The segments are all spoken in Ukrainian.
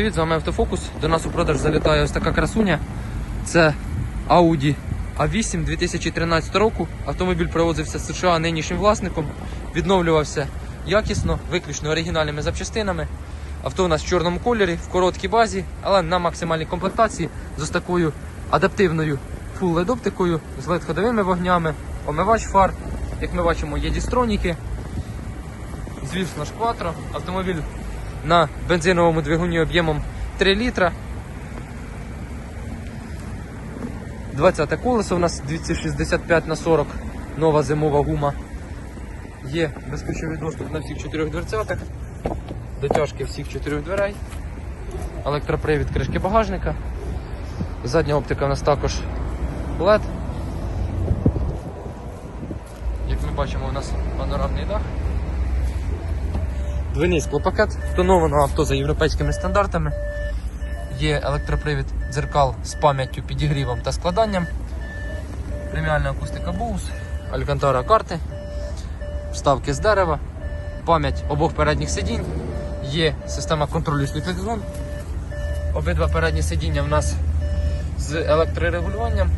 Привіт, з вами Автофокус. До нас у продаж залітає ось така красуня. Це Audi A8 2013 року. Автомобіль привозився з США нинішнім власником, відновлювався якісно, виключно оригінальними запчастинами. Авто у нас в чорному кольорі, в короткій базі, але на максимальній комплектації з ось такою адаптивною full LED оптикою, з LED-ходовими вогнями, омивач фар. Як ми бачимо, є дістроніки, звісно ж кватро. Автомобіль на бензиновому двигуні об'ємом 3 літра. 20 колесо у нас 265 на 40 нова зимова гума. Є безключовий доступ на всіх чотирьох дверцятах, дотяжки всіх чотирьох дверей, електропривід кришки багажника. Задня оптика у нас також LED. Як ми бачимо, у нас панорамний дах. Двойний склопакет, тоновано авто за європейськими стандартами. Є електропривід дзеркал з пам'яттю, підігрівом та складанням. Преміальна акустика Bose, Алькантара карти, вставки з дерева, пам'ять обох передніх сидінь, є система контролю сліпих зон. Обидва передні сидіння в нас з електрорегулюванням,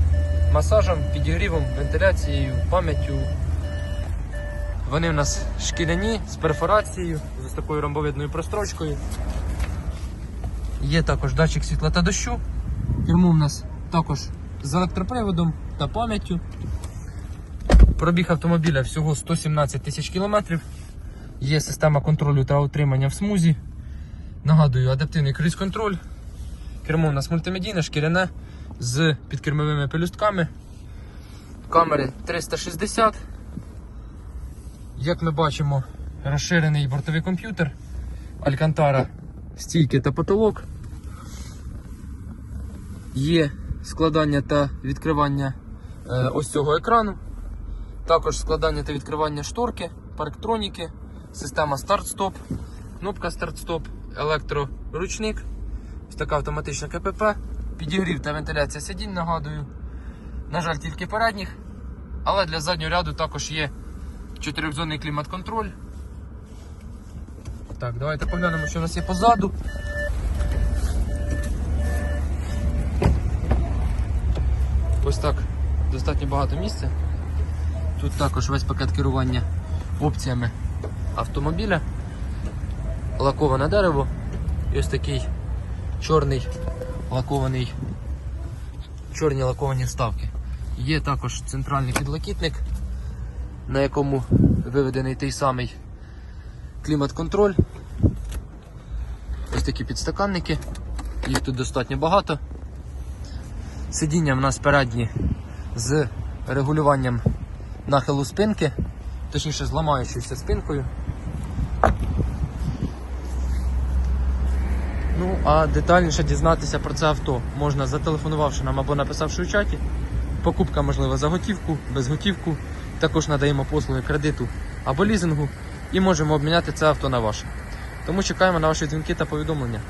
масажем, підігрівом, вентиляцією, пам'яттю. Вони в нас шкіряні з перфорацією, з такою ромбовидною прострочкою. Є також датчик світла та дощу. Кермо в нас також з електроприводом та пам'яттю. Пробіг автомобіля всього 117 тисяч кілометрів. Є система контролю та утримання в смузі. Нагадую, адаптивний круїз-контроль. Кермо у нас мультимедійне, шкіряне з підкермовими пелюстками. Камери 360. Як ми бачимо, розширений бортовий комп'ютер, Алькантара, стійки та потолок. Є складання та відкривання е, ось цього екрану. Також складання та відкривання шторки, парктроніки, система старт-стоп, кнопка старт-стоп, електроручник, ось така автоматична КПП, підігрів та вентиляція сидінь, нагадую. На жаль, тільки передніх, але для заднього ряду також є чотирьохзонний клімат-контроль. Так, давайте поглянемо, що у нас є позаду. Ось так, достатньо багато місця. Тут також весь пакет керування опціями автомобіля, лаковане дерево і ось такий чорний лакований, чорні лаковані вставки. Є також центральний підлокітник на якому виведений той самий клімат-контроль. Ось такі підстаканники, їх тут достатньо багато. Сидіння в нас передні з регулюванням нахилу спинки, точніше з ламаючоюся спинкою. Ну, а детальніше дізнатися про це авто можна зателефонувавши нам або написавши у чаті. Покупка можлива за готівку, без готівку. Також надаємо послуги кредиту або лізингу і можемо обміняти це авто на ваше. Тому чекаємо на ваші дзвінки та повідомлення.